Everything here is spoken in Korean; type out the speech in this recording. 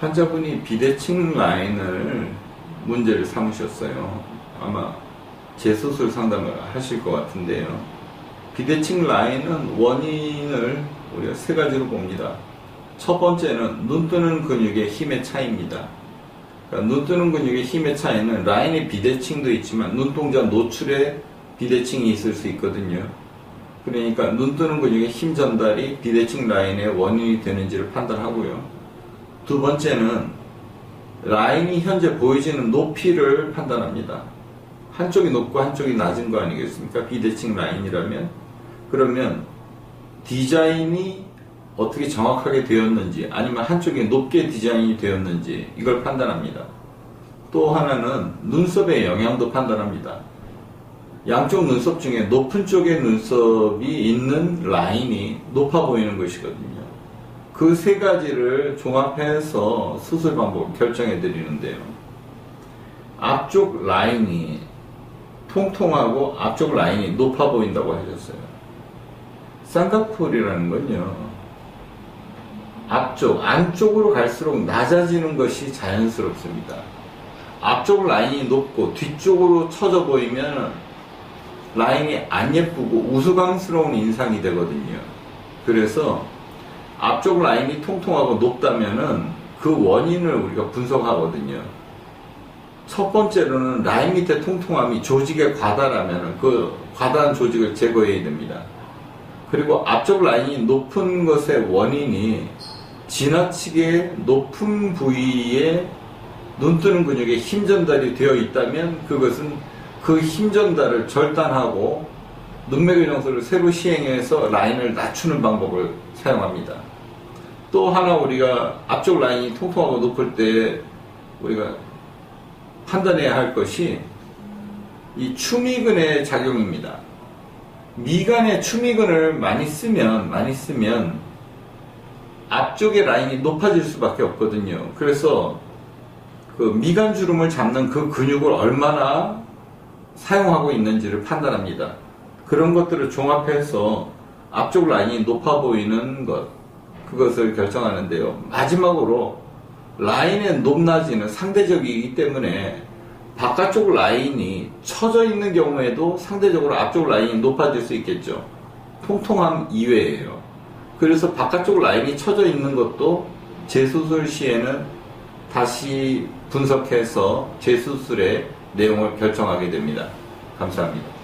환자분이 비대칭 라인을 문제를 삼으셨어요. 아마 재수술 상담을 하실 것 같은데요. 비대칭 라인은 원인을 우리가 세 가지로 봅니다. 첫 번째는 눈 뜨는 근육의 힘의 차이입니다. 그러니까 눈 뜨는 근육의 힘의 차이는 라인의 비대칭도 있지만 눈동자 노출에 비대칭이 있을 수 있거든요. 그러니까 눈 뜨는 근육의 힘 전달이 비대칭 라인의 원인이 되는지를 판단하고요. 두 번째는 라인이 현재 보여지는 높이를 판단합니다. 한쪽이 높고 한쪽이 낮은 거 아니겠습니까? 비대칭 라인이라면. 그러면 디자인이 어떻게 정확하게 되었는지 아니면 한쪽이 높게 디자인이 되었는지 이걸 판단합니다. 또 하나는 눈썹의 영향도 판단합니다. 양쪽 눈썹 중에 높은 쪽의 눈썹이 있는 라인이 높아 보이는 것이거든요. 그 세 가지를 종합해서 수술 방법을 결정해 드리는데요. 앞쪽 라인이 통통하고 앞쪽 라인이 높아 보인다고 하셨어요. 쌍꺼풀이라는 건요. 앞쪽, 안쪽으로 갈수록 낮아지는 것이 자연스럽습니다. 앞쪽 라인이 높고 뒤쪽으로 처져 보이면 라인이 안 예쁘고 우스꽝스러운 인상이 되거든요. 그래서 앞쪽 라인이 통통하고 높다면은 그 원인을 우리가 분석하거든요. 첫 번째로는 라인 밑에 통통함이 조직에 과다라면 그 과다한 조직을 제거해야 됩니다. 그리고 앞쪽 라인이 높은 것의 원인이 지나치게 높은 부위에 눈뜨는 근육에 힘 전달이 되어 있다면 그것은 그 힘 전달을 절단하고 눈매교정술을 새로 시행해서 라인을 낮추는 방법을 사용합니다. 또 하나 우리가 앞쪽 라인이 통통하고 높을 때 우리가 판단해야 할 것이 이 추미근의 작용입니다. 미간에 추미근을 많이 쓰면 많이 쓰면 앞쪽의 라인이 높아질 수밖에 없거든요. 그래서 그 미간 주름을 잡는 그 근육을 얼마나 사용하고 있는지를 판단합니다. 그런 것들을 종합해서 앞쪽 라인이 높아 보이는 것, 그것을 결정하는데요. 마지막으로 라인의 높낮이는 상대적이기 때문에 바깥쪽 라인이 처져 있는 경우에도 상대적으로 앞쪽 라인이 높아질 수 있겠죠. 통통함 이외에요. 그래서 바깥쪽 라인이 처져 있는 것도 재수술 시에는 다시 분석해서 재수술의 내용을 결정하게 됩니다. 감사합니다.